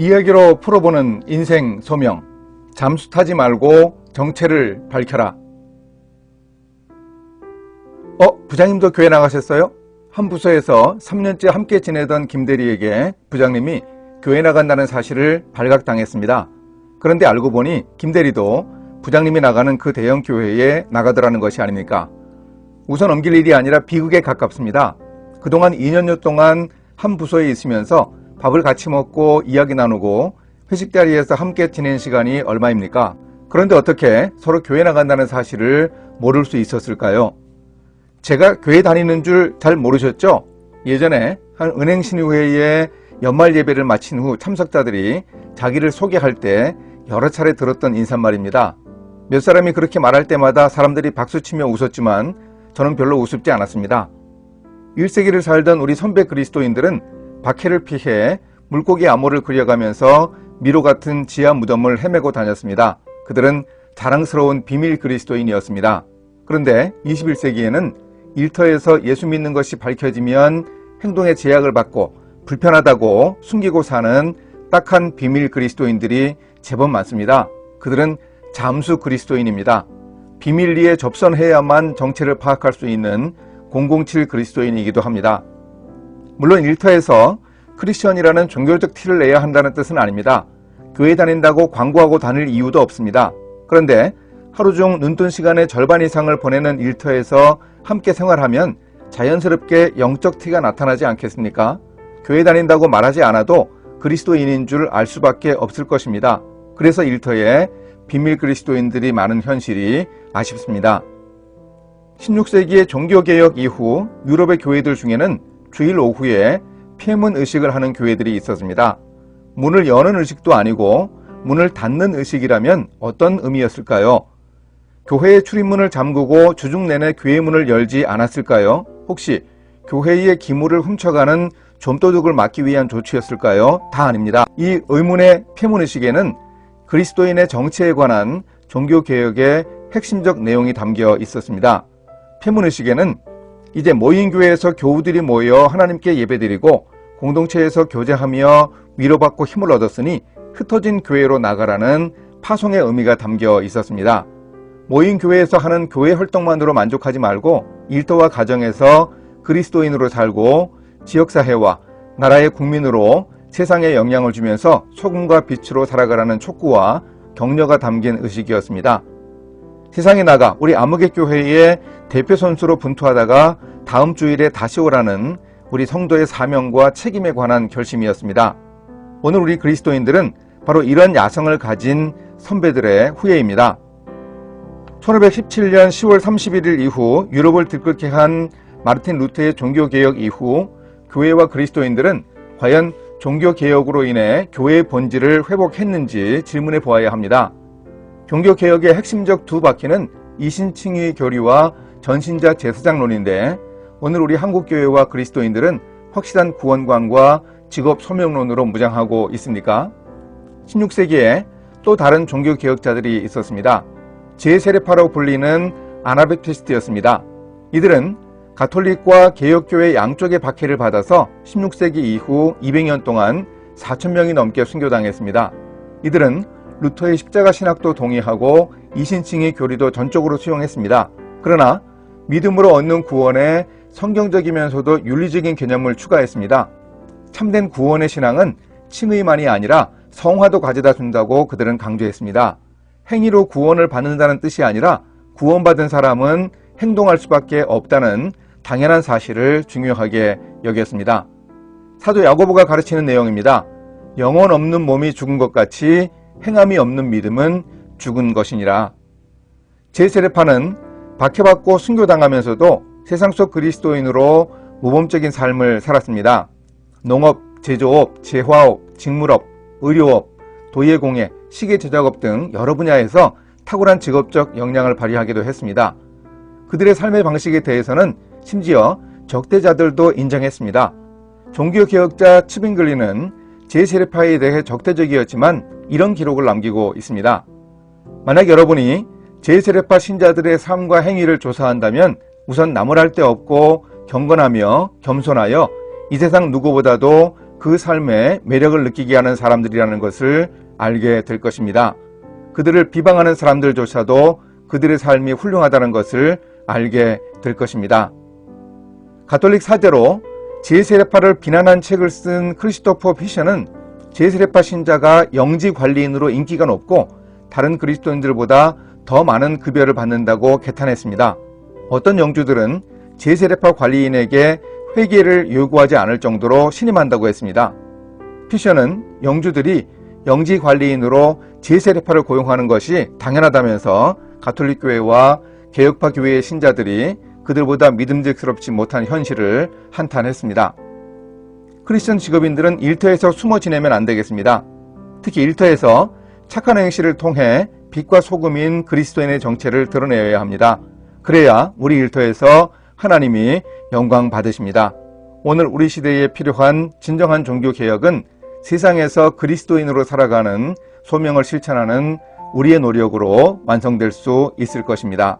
이야기로 풀어보는 인생 소명. 잠수 타지 말고 정체를 밝혀라. 어, 부장님도 교회 나가셨어요? 한 부서에서 3년째 함께 지내던 김대리에게 부장님이 교회 나간다는 사실을 발각당했습니다. 그런데 알고 보니 김대리도 부장님이 나가는 그 대형 교회에 나가더라는 것이 아닙니까? 우선 넘길 일이 아니라 비극에 가깝습니다. 그동안 2년여 동안 한 부서에 있으면서 밥을 같이 먹고 이야기 나누고 회식 자리에서 함께 지낸 시간이 얼마입니까? 그런데 어떻게 서로 교회 나간다는 사실을 모를 수 있었을까요? 제가 교회 다니는 줄 잘 모르셨죠? 예전에 한 은행 신의회에 연말 예배를 마친 후 참석자들이 자기를 소개할 때 여러 차례 들었던 인사말입니다. 몇 사람이 그렇게 말할 때마다 사람들이 박수치며 웃었지만 저는 별로 우습지 않았습니다. 1세기를 살던 우리 선배 그리스도인들은 박해를 피해 물고기 암호를 그려가면서 미로 같은 지하 무덤을 헤매고 다녔습니다. 그들은 자랑스러운 비밀 그리스도인이었습니다. 그런데 21세기에는 일터에서 예수 믿는 것이 밝혀지면 행동에 제약을 받고 불편하다고 숨기고 사는 딱한 비밀 그리스도인들이 제법 많습니다. 그들은 잠수 그리스도인입니다. 비밀리에 접선해야만 정체를 파악할 수 있는 007 그리스도인이기도 합니다. 물론 일터에서 크리스천이라는 종교적 티를 내야 한다는 뜻은 아닙니다. 교회 다닌다고 광고하고 다닐 이유도 없습니다. 그런데 하루 중 눈뜬 시간의 절반 이상을 보내는 일터에서 함께 생활하면 자연스럽게 영적 티가 나타나지 않겠습니까? 교회 다닌다고 말하지 않아도 그리스도인인 줄 알 수밖에 없을 것입니다. 그래서 일터에 비밀 그리스도인들이 많은 현실이 아쉽습니다. 16세기의 종교개혁 이후 유럽의 교회들 중에는 주일 오후에 폐문 의식을 하는 교회들이 있었습니다. 문을 여는 의식도 아니고 문을 닫는 의식이라면 어떤 의미였을까요? 교회의 출입문을 잠그고 주중 내내 교회 문을 열지 않았을까요? 혹시 교회의 기물을 훔쳐가는 좀도둑을 막기 위한 조치였을까요? 다 아닙니다. 이 의문의 폐문의식에는 그리스도인의 정체에 관한 종교개혁의 핵심적 내용이 담겨 있었습니다. 폐문의식에는 이제 모인 교회에서 교우들이 모여 하나님께 예배드리고 공동체에서 교제하며 위로받고 힘을 얻었으니 흩어진 교회로 나가라는 파송의 의미가 담겨 있었습니다. 모인 교회에서 하는 교회 활동만으로 만족하지 말고 일터와 가정에서 그리스도인으로 살고 지역사회와 나라의 국민으로 세상에 영향을 주면서 소금과 빛으로 살아가라는 촉구와 격려가 담긴 의식이었습니다. 세상에 나가 우리 암흑의 교회의 대표 선수로 분투하다가 다음 주일에 다시 오라는 우리 성도의 사명과 책임에 관한 결심이었습니다. 오늘 우리 그리스도인들은 바로 이런 야성을 가진 선배들의 후예입니다. 1517년 10월 31일 이후 유럽을 들끓게 한 마르틴 루트의 종교개혁 이후 교회와 그리스도인들은 과연 종교개혁으로 인해 교회의 본질을 회복했는지 질문해 보아야 합니다. 종교개혁의 핵심적 두 바퀴는 이신칭의 교리와 전신자 제사장론인데 오늘 우리 한국교회와 그리스도인들은 확실한 구원관과 직업 소명론으로 무장하고 있습니까? 16세기에 또 다른 종교개혁자들이 있었습니다. 제세례파로 불리는 아나베피스트였습니다. 이들은 가톨릭과 개혁교회 양쪽의 박해를 받아서 16세기 이후 200년 동안 4천명이 넘게 순교당했습니다. 이들은 루터의 십자가 신학도 동의하고 이신칭의 교리도 전적으로 수용했습니다. 그러나 믿음으로 얻는 구원에 성경적이면서도 윤리적인 개념을 추가했습니다. 참된 구원의 신앙은 칭의만이 아니라 성화도 가져다 준다고 그들은 강조했습니다. 행위로 구원을 받는다는 뜻이 아니라 구원받은 사람은 행동할 수밖에 없다는 당연한 사실을 중요하게 여겼습니다. 사도 야고보가 가르치는 내용입니다. 영혼 없는 몸이 죽은 것 같이 행함이 없는 믿음은 죽은 것이니라. 제세례파는 박해받고 순교당하면서도 세상 속 그리스도인으로 모범적인 삶을 살았습니다. 농업, 제조업, 재화업, 직물업, 의료업, 도예공예, 시계 제작업 등 여러 분야에서 탁월한 직업적 역량을 발휘하기도 했습니다. 그들의 삶의 방식에 대해서는 심지어 적대자들도 인정했습니다. 종교개혁자 츠빙글리는 제세례파에 대해 적대적이었지만 이런 기록을 남기고 있습니다. 만약 여러분이 제세례파 신자들의 삶과 행위를 조사한다면 우선 나무랄 데 없고 경건하며 겸손하여 이 세상 누구보다도 그 삶에 매력을 느끼게 하는 사람들이라는 것을 알게 될 것입니다. 그들을 비방하는 사람들조차도 그들의 삶이 훌륭하다는 것을 알게 될 것입니다. 가톨릭 사제로 제세례파를 비난한 책을 쓴 크리스토퍼 피셔는 제세례파 신자가 영지 관리인으로 인기가 높고 다른 그리스도인들보다 더 많은 급여를 받는다고 개탄했습니다. 어떤 영주들은 제세례파 관리인에게 회계를 요구하지 않을 정도로 신임한다고 했습니다. 피셔는 영주들이 영지 관리인으로 제세례파를 고용하는 것이 당연하다면서 가톨릭 교회와 개혁파 교회의 신자들이 그들보다 믿음직스럽지 못한 현실을 한탄했습니다. 크리스천 직업인들은 일터에서 숨어 지내면 안 되겠습니다. 특히 일터에서 착한 행실을 통해 빛과 소금인 그리스도인의 정체를 드러내야 합니다. 그래야 우리 일터에서 하나님이 영광 받으십니다. 오늘 우리 시대에 필요한 진정한 종교 개혁은 세상에서 그리스도인으로 살아가는 소명을 실천하는 우리의 노력으로 완성될 수 있을 것입니다.